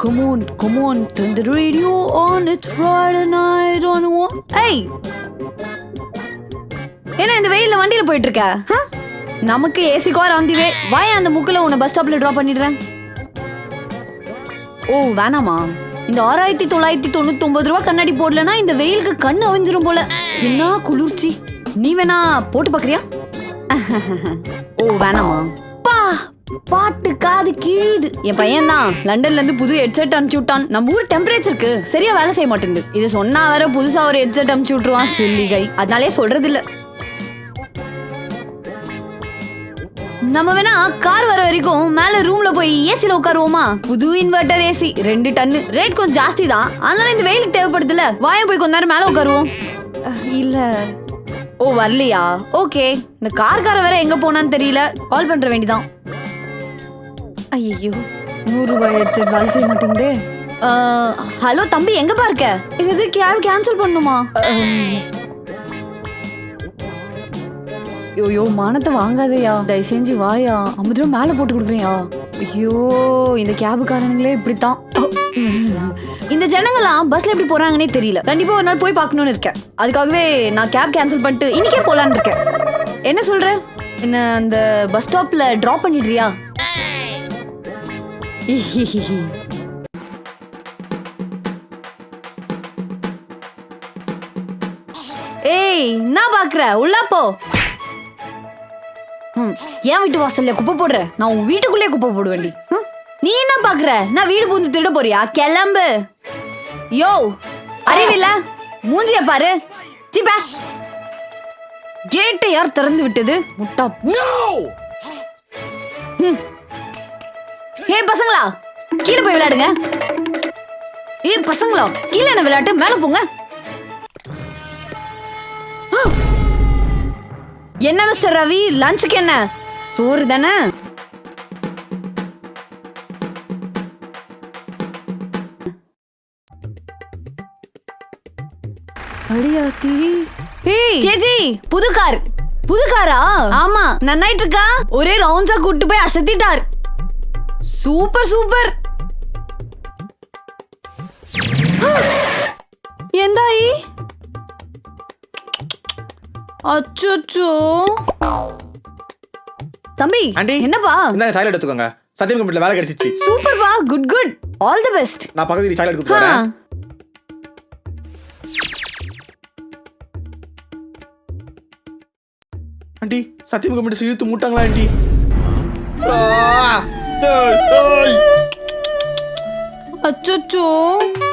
Come on, come on, turn the radio on. It's Friday night on one. Hey! என்ன இந்த வெயில்ல வண்டியில போயிட்டு இருக்க? நமக்கு AC car on the way via அந்த முக்குல உன்னை பஸ் ஸ்டாப்ல டிராப் பண்ணிடுறேன் ஓ வேணாமா இந்த ஆறாயிரத்தி தொள்ளாயிரத்தி தொண்ணூத்தி ஒன்பது ரூபா கண்ணாடி போடலனா இந்த வெயிலுக்கு கண் அவிஞ்சிரும் போல என்ன குளிர்ச்சி நீ வேணா போட்டு பாக்குறியா ஓ வேணாமா பாட்டு காது கிழியுது. என் பையன் தான் லண்டன்ல இருந்து புது ஹெட்செட் அனுப்பிச்சு விட்டான். நம்ம ஊர் டெம்பரேச்சருக்கு சரியா வேலை செய்ய மாட்டேங்குது. இது சொன்னா வேற புதுசா ஒரு ஹெட்செட் அனுப்பிச்சு விட்டுருவான். சில்லிகை அதனாலே சொல்றது இல்ல நம்ம வேணா கார் வர வரைக்கும் மேல ரூம்ல போய் ஏசில உட்காருவோமா? புது இன்வெர்டர் ஏசி ரெண்டு டன்னு ரேட் கொஞ்சம் ஜாஸ்தி தான் அதனால இந்த வெயிலுக்கு தேவைப்படுதுல வாயம் போய் கொஞ்ச நேரம் மேல உட்காருவோம். அஹ், இல்ல. ஓ வரலையா? ஓகே இந்த கார்கார வேற எங்க போனான்னு தெரியல. கால் பண்ற வேண்டிதான். ஐயோ நூறு ரூபாய் ஹெட்செட் வேலை செய்ய மாட்டேங்குதே. ஹலோ தம்பி எங்கப்பா இருக்க? என்னது கேப் கேன்சல் பண்ணுமா? ஐயோ மானத்தை வாங்காதயா. தயவு செஞ்சு வாயா ஐம்பது ரூபா மேல போட்டு கொடுக்குறியா? ஐயோ இந்த கேபுக்காரனுங்களே இப்படித்தான். இந்த ஜனங்களாம் பஸ்ல எப்படி போறாங்கன்னே தெரியல. கண்டிப்பா ஒரு நாள் போய் பார்க்கணும்னு இருக்கேன். அதுக்காகவே நான் கேப் கேன்சல் பண்ணிட்டு இன்னைக்கே போலான்னு இருக்கேன். என்ன சொல்ற? என்ன அந்த பஸ் ஸ்டாப்ல டிராப் பண்ணிடுறியா? ஏய் என்ன பாக்குற? உள்ள போ. ஏன் வீட்டு வாசல்ல குப்பை போடுற? நான் உன் வீட்டுக்குள்ளே குப்பை போடுவேண்டி? நீ என்ன பாக்குற? நான் வீடு பூந்து திருட போறியா? கிளம்பு. யோ அறிவில்ல? மூஞ்சிய பாரு. சிப்ப கேட்டை யார் திறந்து விட்டது? முட்டா. ஏய் பசங்களா கீழே போய் விளையாடுங்க. ஏய் பசங்களா கீழே என்ன விளையாட்டு? மேல போங்க. என்ன மிஸ்டர் ரவி? லஞ்சுக்கு என்ன? சோறு தானே? அடியாத்தி. ஏய். சேச்சி புது கார். புது காரா? ஆமா. நன்னாயிட்டு இருக்கா ஒரே ரவுண்ட்ஸா கூட்டு போய் அசத்திட்டார். Super super. எந்தாயி? அச்சோ தம்பி ஆண்டி. என்னப்பா? இந்த சாயல் எடுத்துக்கோங்க. சத்தியம் கம்ப்யூட்டர்ல வேலை கிடைச்சிச்சு. சூப்பர் பா good good. All the best நான் பக்கத்து சாயல் எடுத்து வரேன் ஆண்டி சத்தியம் கம்ப்யூட்டர் இழுத்து மூட்டாங்களா ஆண்டி? ஆ! ஏய், ஏய். அச்சோ